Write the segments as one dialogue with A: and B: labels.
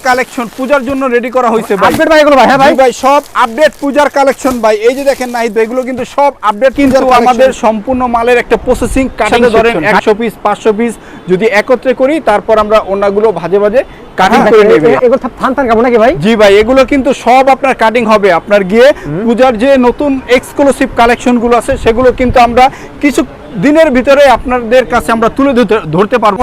A: Collection পূজার জন্য ready করা হয়েছে ভাই।
B: আপডেট ভাই এগুলো ভাই হ্যাঁ ভাই।
A: ভাই সব আপডেট পূজার কালেকশন ভাই। এই যে দেখেন নাহিদ ভাই এগুলো কিন্তু সব আপডেট কিন্তু আমাদের সম্পূর্ণ মালের একটা প্রসেসিং কাটিং ধরেন
B: section।
A: একশো পিস পাঁচশো পিস যদি একত্রে করি তারপর আমরা অন্যগুলো ভাজে ভাজে কাটিং
B: হ্যাঁ,
A: করে
B: এ-
A: নেবে
B: এগুলো থান- থান নাকি ভাই?
A: জি ভাই এগুলো কিন্তু সব আপনার কাটিং হবে। আপনার গিয়ে পূজার যে নতুন এক্সক্লুসিভ কালেকশনগুলো আছে সেগুলো কিন্তু আমরা কিছু দিনের ভিতরে আপনাদের কাছে আমরা তুলে ধরতে- পারব।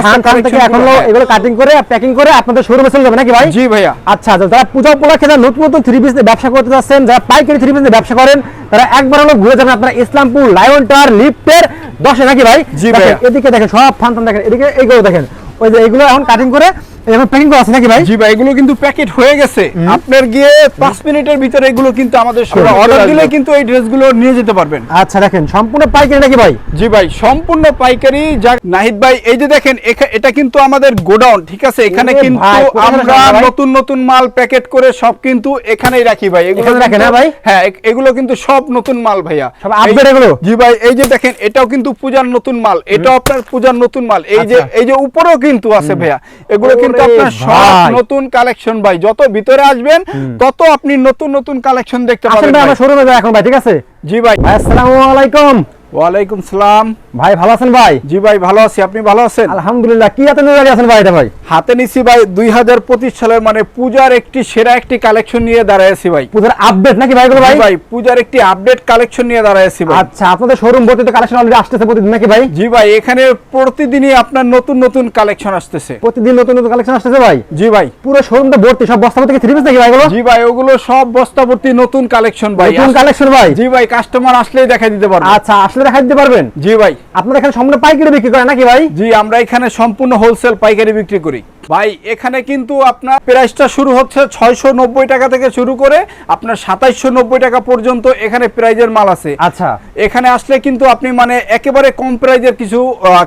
B: এখন এগুলো কাটিং করে প্যাকিং করে আপনাদের শোরুমে চলে যাবে নাকি ভাই?
A: জি ভাইয়া।
B: আচ্ছা আচ্ছা যারা পূজা উপলক্ষে যারা নতুন নতুন থ্রি পিস ব্যবসা করতে যাচ্ছেন যারা পাইকারি থ্রি পিস ব্যবসা করেন তারা একবার হলো ঘুরে যাবেন আপনারা ইসলামপুর লায়ন টাওয়ার লিফটের দশে নাকি ভাই?
A: জি ভাই।
B: এদিকে দেখেন সব ফান দেখেন এদিকে এইগুলো দেখেন। ওই যে এগুলো এখন কাটিং করে এখন প্যাকিং করা আছে নাকি ভাই?
A: জি ভাই এগুলো কিন্তু প্যাকেট হয়ে গেছে। আপনার গিয়ে পাঁচ মিনিটের ভিতরে এগুলো কিন্তু আমাদের অর্ডার দিলে কিন্তু এই ড্রেসগুলো নিয়ে যেতে পারবেন।
B: আচ্ছা দেখেন সম্পূর্ণ পাইকারি নাকি ভাই?
A: জি ভাই সম্পূর্ণ পাইকারি। যা নাহিদ ভাই এই যে দেখেন এটা কিন্তু আমাদের গোডাউন ঠিক আছে? এখানে কিন্তু আমরা নতুন নতুন মাল প্যাকেট করে সব কিন্তু এখানেই রাখি ভাই। এগুলো
B: রাখেন,
A: কিন্তু-
B: হ্যাঁ ভাই?
A: হ্যাঁ এগুলো কিন্তু সব নতুন মাল ভাইয়া।
B: সব
A: এই-
B: এগুলো?
A: জি ভাই এই যে দেখেন এটাও কিন্তু পূজার নতুন মাল এটাও আপনার পূজার নতুন মাল। এই যে
B: আচ্ছা।
A: এই যে উপরেও কিন্তু আছে ভাইয়া। এগুলো কিন্তু আপনার সব নতুন কালেকশন ভাই যত ভিতরে আসবেন তত আপনি নতুন নতুন কালেকশন দেখতে পাবেন
B: ভাই। আমার শোরুমে যাই এখন ভাই ঠিক আছে?
A: জি ভাই
B: ভাই। আসসালামু আলাইকুম।
A: ওয়ালাইকুম সালাম।
B: ভাই ভালো আছেন ভাই?
A: জি ভাই ভালো আছি। আপনি ভালো আছেন?
B: আলহামদুলিল্লাহ কি হাতে নিয়ে আছেন ভাই এটা ভাই?
A: হাতে নিছি ভাই দুই হাজার পঁচিশ সালের মানে পূজার একটি সেরা একটি কালেকশন নিয়ে দাঁড়াইছি ভাই।
B: পূজার আপডেট নাকি ভাই? ভাই
A: ভাই পূজার একটি আপডেট কালেকশন নিয়ে দাঁড়াইছি ভাই।
B: আচ্ছা আপনাদের শোরুম ভর্তি কালেকশন অলরেডি আসতেছে প্রতিদিন নাকি ভাই?
A: জি ভাই এখানে প্রতিদিনই আপনার নতুন নতুন কালেকশন আসতেছে।
B: প্রতিদিন নতুন নতুন কালেকশন আসতেছে ভাই?
A: জি ভাই।
B: পুরো শোরুমটা ভর্তি সব বস্তা ভর্তি থ্রি পিস নাকি ভাই
A: জি ভাই ওগুলো সব বস্তাভর্তি নতুন কালেকশন ভাই।
B: নতুন কালেকশন ভাই?
A: জি ভাই কাস্টমার আসলেই দেখা দিতে পারব।
B: আচ্ছা আসলে দেখা দিতে পারবেন?
A: জি ভাই।
B: আপনারা এখানে সম্পূর্ণ পাইকারি বিক্রি করেন নাকি ভাই?
A: জি আমরা এখানে সম্পূর্ণ হোলসেল পাইকারি বিক্রি করি। ভাই এখানে কিন্তু আপনার প্রাইসটা শুরু হচ্ছে ছয়শো নব্বই টাকা থেকে শুরু করে আপনার সাতাইশশো নব্বই টাকা পর্যন্ত এখানে প্রাইজের মাল আছে।
B: আচ্ছা।
A: এখানে আসলে কিন্তু আপনি মানে একেবারে কম প্রাইজের কিছু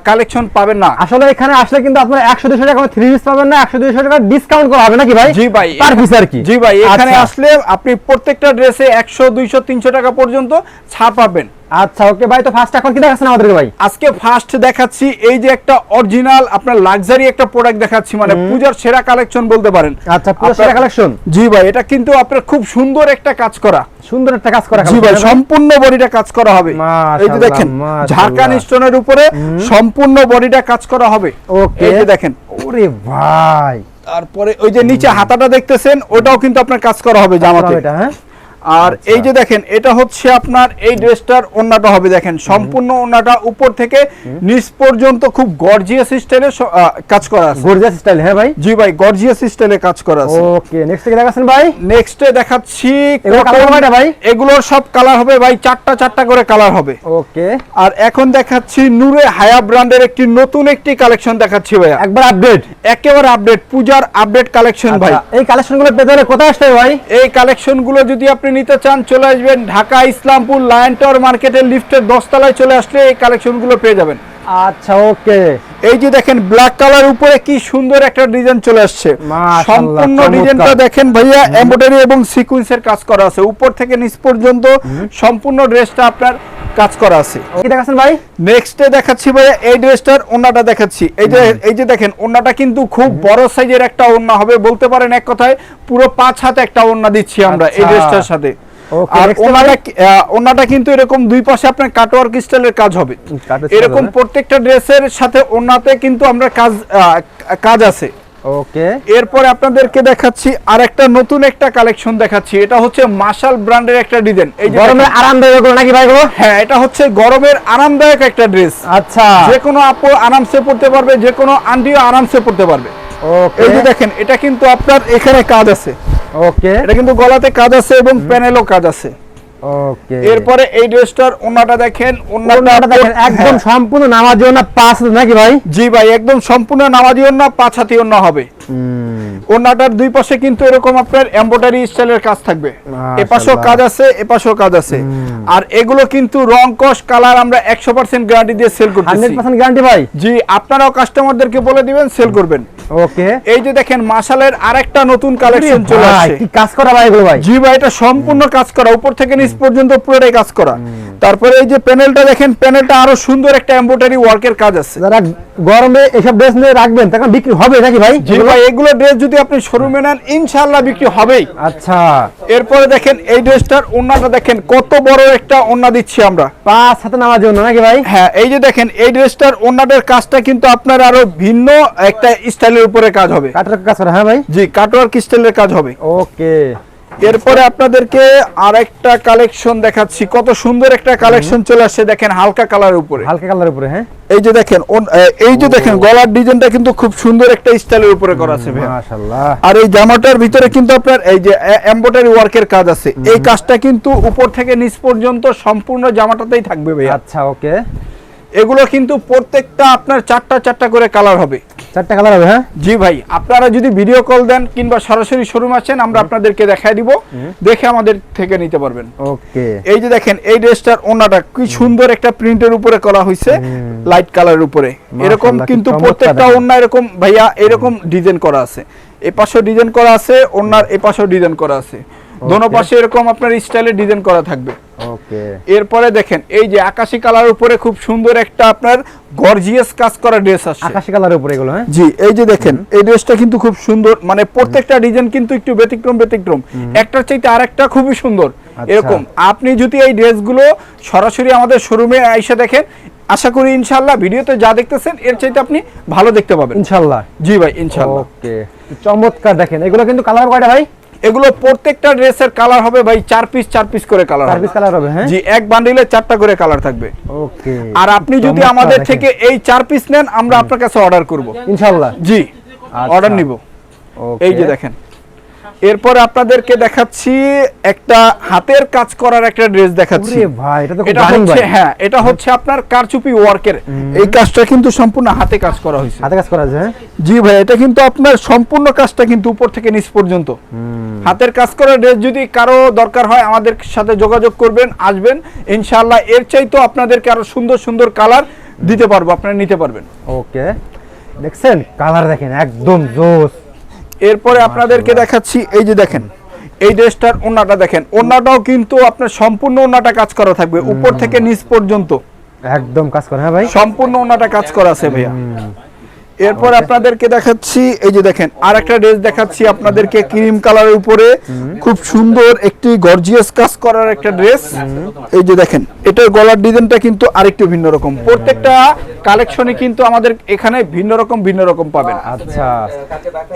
A: কালেকশন পাবেন না।
B: আসলে এখানে আসলে কিন্তু আপনারা একশো দুশো টাকা থ্রি পিস পাবেন না একশো দুশো টাকা ডিসকাউন্ট করা হবে নাকি ভাই?
A: জি ভাই
B: পার পিস আর কি?
A: জি ভাই এখানে
B: আচ্ছা।
A: আসলে আপনি প্রত্যেকটা ড্রেসে একশো দুইশো তিনশো টাকা পর্যন্ত ছাড় পাবেন।
B: আচ্ছা ওকে ভাই তো ফার্স্ট এখন কি দেখাচ্ছেন আমাদেরকে ভাই?
A: আজকে ফার্স্ট দেখাচ্ছি এই যে একটা অরিজিনাল আপনার লাক্সারি একটা প্রোডাক্ট দেখাচ্ছি মানে পূজার সেরা কালেকশন বলতে পারেন।
B: আচ্ছা পুরো
A: আপনার-
B: কালেকশন
A: জি ভাই এটা কিন্তু আপনার খুব সুন্দর একটা কাজ করা।
B: সুন্দর একটা কাজ করা
A: জি ভাই সম্পূর্ণ বডিটা কাজ করা হবে। এই যে দেখেন। ঝাড়খান স্টোনের উপরে সম্পূর্ণ বডিটা কাজ করা হবে।
B: ওকে।
A: এই যে দেখেন।
B: ওরে ভাই।
A: তারপরে ওই যে নিচে হাতাটা দেখতেছেন ওটাও কিন্তু আপনার কাজ করা হবে জামাতে।
B: এটা হ্যাঁ?
A: আর এই যে দেখেন এটা হচ্ছে আপনার এই ড্রেসটার ওন্নাটা হবে দেখেন সম্পূর্ণ ওন্নাটা উপর থেকে নিচ পর্যন্ত খুব গর্জিয়াস স্টাইলে কাজ করা আছে।
B: গর্জিয়াস স্টাইল হ্যাঁ ভাই?
A: জি ভাই গর্জিয়াস স্টাইলে কাজ করা আছে।
B: ওকে নেক্সট কি দেখাচ্ছেন ভাই?
A: নেক্সটে দেখাচ্ছি
B: ভাই?
A: এগুলোর সব কালার হবে ভাই চারটা চারটা করে কালার হবে।
B: ওকে
A: আর এখন দেখাচ্ছি নূরে হায়া ব্র্যান্ডের একটি নতুন একটি কালেকশন দেখাচ্ছি ভাইয়া।
B: একবার আপডেট
A: একেবারে আপডেট পূজার আপডেট কালেকশন ভাই।
B: এই কালেকশনগুলো পেতে হলে কোথায় আসতে ভাই?
A: এই কালেকশনগুলো যদি আপনি নিতে চান, চলে আসবেন ঢাকা ইসলামপুর লায়ন টাওয়ার মার্কেটের লিফটের দশতলায় চলে আসলে এই কালেকশনগুলো পেয়ে যাবেন।
B: আচ্ছা ওকে।
A: এই যে দেখেন ব্ল্যাক কালার উপরে কি সুন্দর একটা ডিজাইন চলে আসছে। সম্পূর্ণ ডিজাইনটা দেখেন ভাইয়া এমব্রয়ডারি এবং সিকোয়েন্সের কাজ করা আছে। উপর থেকে নিচ পর্যন্ত সম্পূর্ণ ড্রেসটা আপনার কাজ করা আছে।
B: কি দেখাচ্ছেন ভাই?
A: নেক্সটে দেখাচ্ছি ভাইয়া এই ড্রেসটার ওন্নাটা দেখাচ্ছি। এই যে এই যে দেখেন ওন্নাটা কিন্তু খুব বড় সাইজের একটা ওন্না হবে। বলতে পারেন এক কথায় পুরো পাঁচ হাতে একটা ওন্না দিচ্ছি আমরা এই
B: আচ্ছা।
A: ড্রেসটার সাথে।
B: Okay,
A: আর ওনাটা ওনাটা কিন্তু এরকম দুই পাশে আপনার কাটওয়ার্ক স্টাইলের কাজ হবে। এরকম প্রত্যেকটা ড্রেসের সাথে ওনাতে কিন্তু আমরা কাজ কাজ আছে।
B: ওকে
A: এরপরে আপনাদেরকে দেখাচ্ছি আর একটা নতুন একটা কালেকশন দেখাচ্ছি। এটা হচ্ছে মার্শাল ব্র্যান্ডের একটা ডিজাইন। এই যে
B: গরমে
A: দেখেন।
B: আরামদায়ক নাকি ভাই এগুলো
A: হ্যাঁ এটা হচ্ছে গরমের আরামদায়ক একটা ড্রেস।
B: আচ্ছা।
A: যে কোনো আপু আরামসে পড়তে পারবে যে কোনো আন্টিও আরামসে পড়তে পারবে।
B: ওকে
A: এই যে দেখেন এটা কিন্তু আপনার এখানে কাজ আছে।
B: ওকে
A: এটা কিন্তু গলাতে কাজ আছে এবং প্যানেলও কাজ আছে।
B: ওকে
A: এরপরে এই ড্রেসটার ওন্নাটা দেখেন
B: ওন্নাটা দেখেন একদম
A: হ্যাঁ।
B: সম্পূর্ণ নামাজি ওন্না পাঁচ নাকি ভাই?
A: জি ভাই একদম সম্পূর্ণ নামাজি ওন্না পাঁচ হাতি ওন্না হবে। ওন্নাটার দুই পাশে কিন্তু এরকম আপনার এমব্রয়ডারি স্টাইলের কাজ থাকবে। এপাশেও কাজ আছে এপাশেও কাজ আছে। আর এগুলো কিন্তু রং কস কালার আমরা একশো পার্সেন্ট গ্যারান্টি দিয়ে সেল করতেছি।
B: পার্সেন্ট গ্যারান্টি ভাই?
A: জি আপনারাও কাস্টমারদেরকে বলে দিবেন সেল করবেন।
B: ওকে।
A: এই যে দেখেন মাশালের আরেকটা নতুন কালেকশন চলে আসছে।
B: কি কাজ করা ভাই এগুলো ভাই?
A: জি ভাই এটা সম্পূর্ণ কাজ করা। উপর থেকে নিচ পর্যন্ত পুরোটাই কাজ করা। তারপরে এই যে প্যানেলটা দেখেন প্যানেলটা আরও সুন্দর একটা এমব্রয়ডারি ওয়ার্কের কাজ আছে।
B: যারা গরমে এসব ড্রেস নিয়ে রাখবেন তখন বিক্রি হবে নাকি ভাই?
A: জি ভাই এগুলো ড্রেস যদি আপনি শোরুমে নেন ইনশাআল্লাহ বিক্রি হবেই।
B: আচ্ছা।
A: এরপরে দেখেন এই ড্রেসটার ওন্নাটা দেখেন কত বড় একটা ওন্না দিচ্ছি আমরা।
B: পাঁচ হাতে নামার জন্য নাকি ভাই?
A: হ্যাঁ এই যে দেখেন এই ড্রেসটার ওন্নাটার কাজটা কিন্তু আপনার আরও ভিন্ন একটা স্টাইলের উপরে কাজ হবে।
B: কাটার কাজ করে হ্যাঁ ভাই?
A: জি কাটওয়ার্ক স্টাইলের কাজ হবে।
B: ওকে
A: এরপরে আপনাদেরকে আরেকটা কালেকশন দেখাচ্ছি। কত সুন্দর একটা কালেকশন চলে আসছে দেখেন হালকা কালারের উপরে।
B: হালকা কালারের উপরে হ্যাঁ?
A: এই যে দেখেন এই যে দেখেন গলার ডিজাইনটা কিন্তু খুব সুন্দর একটা স্টাইলের উপরে করা আছে
B: মাশাআল্লাহ।
A: আর এই জামাটার ভিতরে কিন্তু আপনার এই যে এমব্রয়ডারি ওয়ার্কের কাজ আছে। এই কাজটা কিন্তু উপর থেকে নিচ পর্যন্ত সম্পূর্ণ জামাটাতেই থাকবে ভাই
B: আচ্ছা ওকে।
A: এগুলো কিন্তু প্রত্যেকটা আপনার চারটা চারটা করে কালার হবে।
B: চারটা কালার হবে হ্যাঁ?
A: জি ভাই আপনারা যদি ভিডিও কল দেন কিংবা সরাসরি শোরুম আছেন আমরা আপনাদেরকে দেখাই দিব দেখে আমাদের থেকে নিতে পারবেন।
B: ওকে।
A: এই যে দেখেন এই ড্রেসটার ওনাটা কি সুন্দর একটা প্রিন্টের উপরে করা হয়েছে লাইট কালারের উপরে। এরকম কিন্তু প্রত্যেকটা। ওন্না এরকম ভাইয়া এরকম ডিজাইন করা আছে। এই পাশেও ডিজাইন করা আছে ওন্নার এই পাশেও ডিজাইন করা আছে। দোনো পাশে এরকম আপনার স্টাইলে ডিজাইন করা থাকবে।
B: ওকে
A: এরপরে দেখেন এই যে আকাশি কালার উপরে খুব সুন্দর একটা আপনার গর্জিয়াস কাজ করা ড্রেস আসছে।
B: আকাশি কালারের উপরে এগুলো হ্যাঁ?
A: জি এই যে দেখেন এই ড্রেসটা কিন্তু খুব সুন্দর মানে প্রত্যেকটা ডিজাইন কিন্তু একটু ব্যতিক্রম ব্যতিক্রম। একটার চাইতে আরেকটা খুবই সুন্দর।
B: আচ্ছা।
A: এরকম আপনি যদি এই ড্রেসগুলো সরাসরি আমাদের শোরুমে এসে দেখেন আশা করি ইনশাল্লাহ ভিডিওতে যা দেখতেছেন এর চাইতে আপনি ভালো দেখতে পাবেন।
B: ইনশাআল্লাহ।
A: জি ভাই ইনশাল্লাহ
B: ওকে চমৎকার দেখেন এগুলো কিন্তু কালার কয়টা ভাই?
A: এগুলো প্রত্যেকটা ড্রেসের কালার হবে ভাই চার পিস চার পিস করে কালার
B: চার পিস কালার হবে হ্যাঁ?
A: জি এক বান্ডিলে চারটা করে কালার থাকবে।
B: ওকে
A: আর আপনি যদি আমাদের থেকে এই চার পিস নেন আমরা আপনার কাছে অর্ডার করব।
B: ইনশাআল্লাহ।
A: জি
B: আচ্ছা।
A: অর্ডার নিব।
B: ওকে
A: এই যে দেখেন। এরপরে আপনাদেরকে দেখাচ্ছি একটা হাতের কাজ করার একটা ড্রেস দেখাচ্ছি।
B: ভাই এটা
A: হচ্ছে হ্যাঁ এটা হচ্ছে আপনার কারচুপি ওয়ার্কের। এই কাজটা কিন্তু সম্পূর্ণ হাতে কাজ করা হয়েছে।
B: হাতে কাজ করা আছে হ্যাঁ?
A: জি ভাই এটা কিন্তু আপনার সম্পূর্ণ কাজটা কিন্তু উপর থেকে নিচ পর্যন্ত। হাতের কাজ করা ড্রেস যদি কারও দরকার হয় আমাদের সাথে যোগাযোগ করবেন আসবেন। ইনশাআল্লাহ এর চাইতেও আপনাদেরকে আরও সুন্দর সুন্দর কালার দিতে পারব আপনারা নিতে পারবেন।
B: ওকে। দেখছেন? কালার দেখেন একদম জোস।
A: এরপরে আপনাদেরকে দেখাচ্ছি এই যে দেখেন এই ড্রেসটার ওনাটা দেখেন। ওনাটাও কিন্তু আপনার সম্পূর্ণ ওনাটা কাজ করা থাকবে উপর থেকে নিচ পর্যন্ত।
B: একদম কাজ করা হ্যাঁ ভাই?
A: সম্পূর্ণ ওনাটা কাজ করা আছে ভাইয়া। এরপর আপনাদেরকে দেখাচ্ছি এই যে দেখেন আর একটা ড্রেস দেখাচ্ছি আপনাদেরকে ক্রিম কালারের উপরে। খুব সুন্দর একটি গর্জিয়াস কাজ করার একটা ড্রেস। এই যে দেখেন এটার গলার ডিজাইনটা কিন্তু আরেকটু ভিন্ন রকম। প্রত্যেকটা কালেকশনে কিন্তু আমাদের এখানে ভিন্ন রকম ভিন্ন রকম পাবেন।
B: আচ্ছা।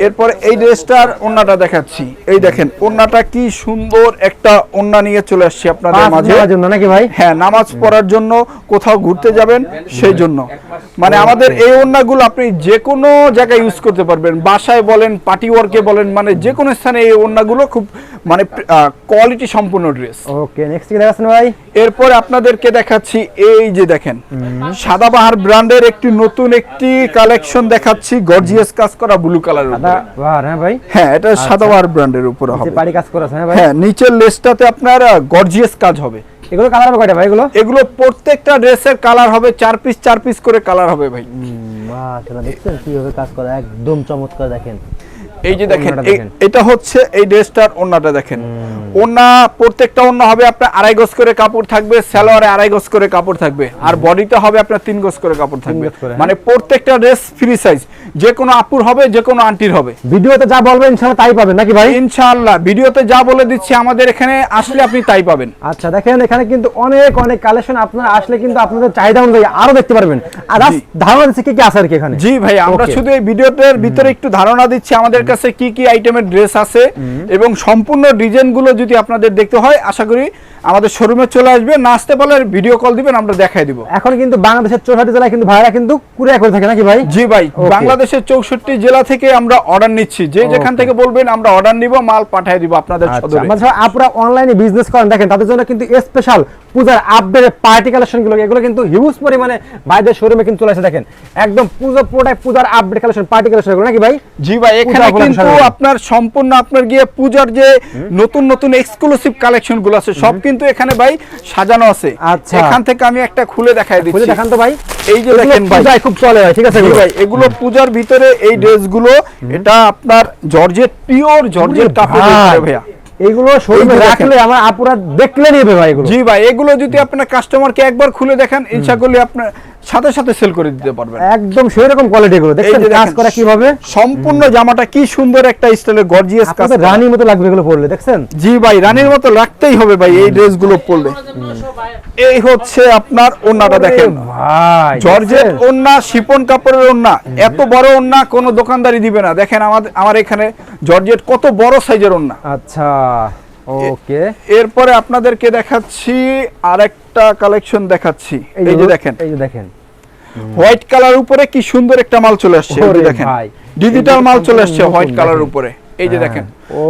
A: এরপরে এই ড্রেসটার ওন্নাটা দেখাচ্ছি। এই দেখেন ওন্নাটা কি সুন্দর একটা ওন্না নিয়ে চলে আসছে আপনাদের মাঝে।
B: নাকি ভাই?
A: হ্যাঁ নামাজ পড়ার জন্য কোথাও ঘুরতে যাবেন সেই জন্য। মানে আমাদের এই ওন্নাগুলো আপনি যে কোনো জায়গায় ইউজ করতে পারবেন। বাসায় বলেন পার্টি ওয়ার্কে বলেন মানে যে কোনো স্থানে এই ওন্নাগুলো খুব মানে কোয়ালিটি সম্পূর্ণ ড্রেস
B: ওকে নেক্সট কি দেখাচ্ছেন ভাই?
A: এরপরে আপনাদেরকে দেখাচ্ছি এই যে দেখেন সাদাবাহার ব্র্যান্ডের একটি নতুন একটি কালেকশন দেখাচ্ছি গর্জিয়াস কাজ করা ব্লু কালার
B: সাদা বাহার হ্যাঁ ভাই?
A: হ্যাঁ এটা সাদাবাহার ব্র্যান্ডের উপরে
B: যে
A: হবে।
B: পাড়ি কাজ করা আছে হ্যাঁ ভাই?
A: হ্যাঁ নিচের লেসটাতে আপনার গর্জিয়াস কাজ হবে।
B: এগুলো কালার হবে কয়টা ভাই এগুলো?
A: এগুলো প্রত্যেকটা ড্রেসের কালার হবে চার পিস চার পিস করে কালার হবে ভাই।
B: মাশাআল্লাহ দেখছেন কীভাবে কাজ করে? একদম চমৎকার দেখেন।
A: এই যে দেখেন। এটা হচ্ছে এই ড্রেসটার ওন্নাটা দেখেন। ওন্না প্রত্যেকটা ওন্না হবে আপনার আড়াই গজ করে কাপড় থাকবে সালোয়ারে আড়াই গজ করে কাপড় থাকবে। আর বডিতে হবে আপনার তিন গজ করে কাপড় থাকবে।
B: হ্যাঁ।
A: মানে প্রত্যেকটা ড্রেস ফ্রি সাইজ যে কোনো আপুর হবে যে কোনো আন্টির হবে।
B: ভিডিওতে যা বলবেন ইনশাআল্লাহ তাই পাবেন নাকি ভাই?
A: ইনশাআল্লাহ ভিডিওতে যা বলে দিচ্ছি আমাদের এখানে আসলে আপনি তাই পাবেন।
B: আচ্ছা দেখেন এখানে কিন্তু অনেক অনেক কালেকশন আপনারা আসলে কিন্তু আপনাদের চাহিদা অনুযায়ী আরও দেখতে পারবেন। আর ধারণা দিচ্ছে কি কি আছে আর কি এখানে?
A: জি ভাই আমরা শুধু এই ভিডিওটার ভিতরে একটু ধারণা দিচ্ছি আমাদের কাছে কি কি আইটেমের ড্রেস আছে এবং সম্পূর্ণ ডিজাইনগুলো যদি আপনাদের দেখতে হয় আশা করি আমাদের শোরুমে চলে আসবে। না আসতে পারলে ভিডিও কল দিবেন আমরা দেখাই দিব।
B: এখন কিন্তু বাংলাদেশের চৌষট্টি জেলায় কিন্তু ভাইরা কিন্তু কুরিয়ার করে থাকে নাকি ভাই?
A: জি ভাই বাংলাদেশের চৌষট্টি জেলা থেকে আমরা অর্ডার নিচ্ছি। যে যেখান থেকে বলবেন আমরা অর্ডার নিব মাল পাঠিয়ে দিব আপনাদের
B: আচ্ছা।
A: সদরে
B: আমাদের সব আপুরা অনলাইনে বিজনেস করেন দেখেন তাদের জন্য কিন্তু স্পেশাল পূজার আপডেট পার্টি কালেকশনগুলো এগুলো কিন্তু হিউজ পরিমাণে ভাইদের শোরুমে কিন্তু চলে আসে দেখেন। একদম পুজো পুরোটাই পূজার আপডেট কালেকশন পার্টি কালেকশন এগুলো নাকি ভাই?
A: জি ভাই এখানে কিন্তু। আপনার সম্পূর্ণ আপনার গিয়ে পূজার যে নতুন নতুন এক্সক্লুসিভ কালেকশনগুলো আছে সব কিন্তু এখানে ভাই সাজানো আছে।
B: আচ্ছা।
A: এখান থেকে আমি একটা খুলে দেখাই দিচ্ছি।
B: দেখান তো ভাই।
A: এই যে দেখেন ভাই।
B: খুব চলে ভাই ঠিক আছে
A: ভাই এগুলো পূজার ভিতরে এই ড্রেসগুলো এটা আপনার জর্জেট পিওর জর্জেট কাপড়
B: ভাই,
A: ভাইয়া।
B: এগুলো শোরুমে
A: দেখেন।
B: রাখলে আমার আপুরা দেখলে নেবে ভাই এগুলো।
A: জি ভাই এগুলো যদি আপনার কাস্টমারকে একবার খুলে দেখেন ইচ্ছা করলে আপনার সাথে সাথে সেল করে দিতে পারবেন।
B: একদম সেই রকম কোয়ালিটি গুলো
A: যে
B: কাজ করা কীভাবে?
A: সম্পূর্ণ জামাটা কি সুন্দর একটা স্টাইলের গর্জিয়াস কাজ
B: আপনাদের রানীর মতো লাগবে এগুলো পড়লে দেখছেন?
A: জি ভাই রানীর মতো রাখতেই হবে ভাই এই ড্রেসগুলো পরলে। এই হচ্ছে আপনার ওন্নাটা দেখেন।
B: ভাই
A: জর্জেট
B: দেখছেন?
A: ওন্না শিপন কাপড়ের ওন্না। এত বড় ওন্না কোনো দোকানদারি দিবে না। দেখেন আমাদের আমার এখানে জর্জেট কত বড় সাইজের ওন্না।
B: আচ্ছা। ওকে
A: এরপরে আপনাদেরকে দেখাচ্ছি আরেকটা কালেকশন দেখাচ্ছি। এই যে দেখেন।
B: এই যে দেখেন।
A: হোয়াইট কালার উপরে কি সুন্দর একটা মাল চলে আসছে এই যে দেখেন। ডিজিটাল মাল চলে আসছে হোয়াইট কালার উপরে। এই যে দেখেন।
B: ও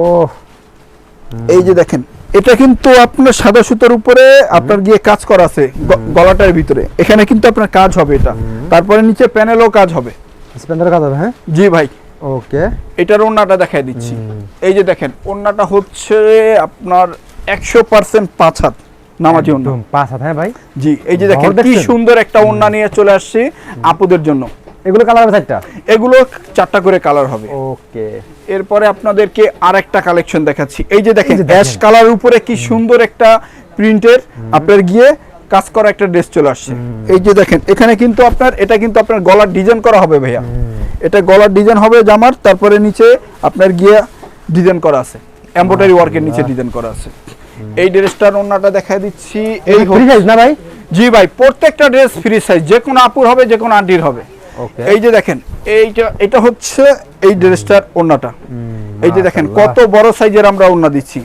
A: এই যে দেখেন। এটা কিন্তু আপনার সাদা সুতার উপরে আপনার গিয়ে কাজ করা আছে গলাটার ভিতরে। এখানে কিন্তু আপনার কাজ হবে এটা। তারপরে নিচে প্যানেলও কাজ হবে।
B: স্পেন্ডার কথা হবে হ্যাঁ?
A: জি ভাই।
B: ওকে।
A: এটার ওন্নাটা দেখাই দিচ্ছি। এই যে দেখেন ওন্নাটা হচ্ছে আপনার একশো পার্সেন্ট পাঁচ হাত নামাজি ওন্না
B: পাঁচ হাত হ্যাঁ ভাই?
A: জি এই যে দেখেন কি সুন্দর একটা ওন্না নিয়ে চলে আসছি আপুদের জন্য।
B: এগুলো কালার হবে চারটা?
A: এগুলো চারটা করে কালার হবে।
B: ওকে।
A: এরপরে আপনাদেরকে আরেকটা কালেকশন দেখাচ্ছি। এই যে দেখেন
B: এই যে দেখেন।
A: অ্যাশ কালার উপরে কি সুন্দর একটা প্রিন্টের আপনার গিয়ে কাজ করা একটা ড্রেস চলে আসছে। এই যে দেখেন এখানে কিন্তু আপনার এটা কিন্তু আপনার গলার ডিজাইন করা হবে ভাইয়া। এটা গলার ডিজাইন হবে জামার তারপরে নিচে আপনার গিয়ে ডিজাইন করা আছে। এমব্রয়ডারি ওয়ার্কের নিচে ডিজাইন করা আছে। এই ড্রেসটার ওন্নাটা দেখাই দিচ্ছি এই
B: ফ্রি সাইজ না ভাই?
A: জি ভাই প্রত্যেকটা ড্রেস ফ্রি সাইজ যে কোনো আপুর হবে যে কোনো আন্টির হবে।
B: ওকে।
A: এই যে দেখেন এইটা এটা হচ্ছে এই ড্রেসটার ওন্নাটা এই যে দেখেন কত বড় সাইজের আমরা ওন্না দিচ্ছি।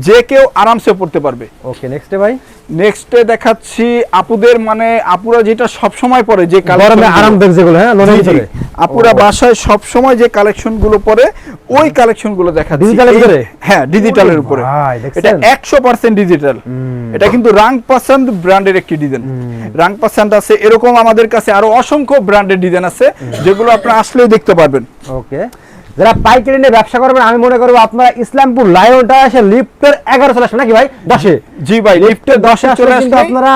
A: যে কেউ আরামসে পড়তে পারবে।
B: ওকে নেক্সট ভাই?
A: নেক্সটে দেখাচ্ছি আপুদের মানে আপুরা যেটা সব সময় পরে যে
B: গরমে আরামদায়ক যেগুলো হ্যাঁ?
A: জি, জি। আপুরা বাসায় সব সময় যে কালেকশনগুলো পরে ওই কালেকশনগুলো দেখাচ্ছি।
B: ডিজিটালের
A: এই-
B: ভিতরে?
A: হ্যাঁ ডিজিটালের উপরে। এটা একশো পার্সেন্ট ডিজিটাল এটা কিন্তু রাং পাসান্দ ব্র্যান্ডের একটি ডিজাইন রাং পাসান্দ আছে এরকম আমাদের কাছে আরও অসংখ্য ব্র্যান্ডের ডিজাইন আছে যেগুলো আপনারা আসলেই দেখতে পারবেন।
B: ওকে। যারা পাইকারি নিয়ে ব্যবসা করবেন আমি মনে করব আপনারা ইসলামপুর লায়নটা এসে লিফটের এগারো চলে আসবে। নাকি ভাই? দশে?
A: জি ভাই লিফটের দশে চলে আসলে
B: আপনারা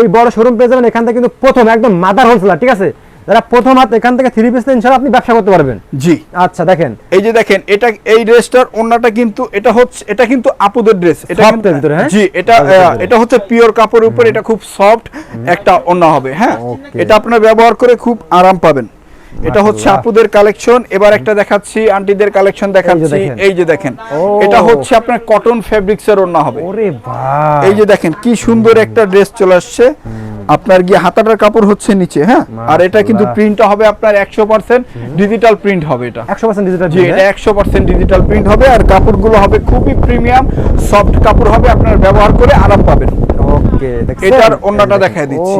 B: এই বড় শোরুম পেয়ে যাবেন এখান থেকে কিন্তু প্রথম একদম মাদার হোলসেলার ঠিক আছে? যারা প্রথম হাত এখান থেকে থ্রি পিস ইনশাআল্লাহ আপনি ব্যবসা করতে পারবেন।
A: জি।
B: আচ্ছা দেখেন।
A: এই যে দেখেন এটা এই ড্রেসটার ওন্নাটা কিন্তু এটা হচ্ছে এটা কিন্তু আপুদের ড্রেস। এটা কিন্তু
B: ভিতরে, হ্যাঁ?
A: জি এটা। এটা হচ্ছে পিওর কাপড়ের উপর এটা খুব সফট একটা ওন্না হবে হ্যাঁ? এটা আপনার ব্যবহার করে খুব আরাম পাবেন। এটা হচ্ছে আপুদের কালেকশন। এবার একটা দেখাচ্ছি আন্টিদের কালেকশন দেখাচ্ছি। এই যে দেখেন। এটা হচ্ছে আপনার কটন ফেব্রিক্স এর ওন্না হবে।
B: ওরে ভাই
A: এই যে দেখেন কি সুন্দর একটা ড্রেস চলে আসছে। আপনার গিয়ে হাতাটার কাপড় হচ্ছে নিচে হ্যাঁ? আর এটা কিন্তু। প্রিন্টটা হবে আপনার একশো পার্সেন্ট ডিজিটাল প্রিন্ট হবে এটা।
B: একশো পার্সেন্ট ডিজিটাল
A: জি এটা একশো পার্সেন্ট ডিজিটাল প্রিন্ট হবে আর কাপড়গুলো হবে খুবই প্রিমিয়াম সফট কাপড় হবে আপনার ব্যবহার করে আরাম পাবেন।
B: ওকে
A: এটার অন্যটা দেখাই দিচ্ছি।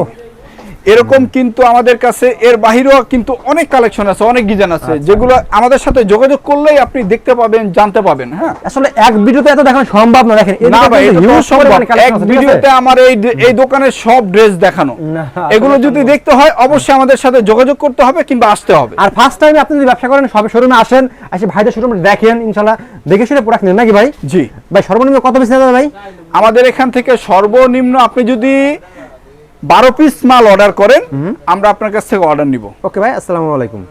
A: এরকম কিন্তু আমাদের কাছে এর বাহিরেও কিন্তু অনেক কালেকশন আছে অনেক ডিজাইন আছে
B: আচ্ছা।
A: যেগুলো আমাদের সাথে যোগাযোগ করলেই আপনি দেখতে পাবেন জানতে পাবেন হ্যাঁ।
B: আসলে এক ভিডিওতে এত দেখানো সম্ভব না দেখেন
A: না ভাই এটা তো এক ভিডিওতে আমার এই এই দোকানের সব ড্রেস দেখানো। এগুলো যদি দেখতে হয় অবশ্যই আমাদের সাথে যোগাযোগ করতে হবে কিংবা আসতে হবে।
B: আর ফার্স্ট টাইম আপনি যদি ব্যবসা করেন সবে শোরুমে আসেন এসে ভাইদের শোরুমে দেখেন ইনশাল্লাহ দেখে শুনে প্রোডাক্ট নেন নাকি ভাই?
A: জি।
B: ভাই সর্বনিম্ন কত পিস নেবেন ভাই?
A: আমাদের এখান থেকে সর্বনিম্ন আপনি যদি বারো পিস মাল অর্ডার করেন, আমরা আপনার কাছ থেকে অর্ডার নিব।
B: ওকে ভাই, আসসালামু আলাইকুম।